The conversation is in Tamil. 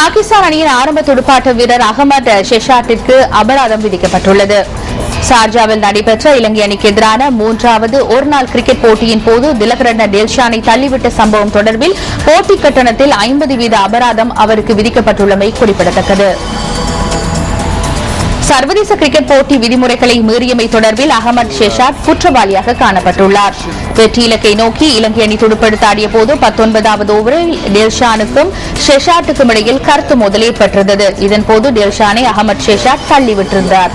பாகிஸ்தான் அணியின் ஆரம்ப துடுப்பாட்ட வீரர் அகமது ஷெஷாட்டிற்கு அபராதம் விதிக்கப்பட்டுள்ளது. சார்ஜாவில் நடைபெற்ற இலங்கை அணிக்கு எதிரான மூன்றாவது ஒருநாள் கிரிக்கெட் போட்டியின் போது திலகரட்ன டெல்ஷானை தள்ளிவிட்ட சம்பவம் தொடர்பில் போட்டி கட்டணத்தில் ஐம்பது வீத அபராதம் அவருக்கு விதிக்கப்பட்டுள்ளமை குறிப்பிடத்தக்கது. சர்வதேச கிரிக்கெட் போட்டி விதிமுறைகளை மீறியமை தொடர்பில் அகமது ஷெஷாத் குற்றவாளியாக காணப்பட்டுள்ளார். வெற்றி இலக்கை நோக்கி இலங்கை அணி துடுப்படுத்த ஆடிய போது பத்தொன்பதாவது ஓவரில் டெல்ஷானுக்கும் ஷெஷாட்டுக்கும் இடையில் கருத்து மோதல் ஏற்பட்டிருந்தது. இதன்போது டெல்ஷானை அகமது ஷெஷாத் தள்ளிவிட்டிருந்தார்.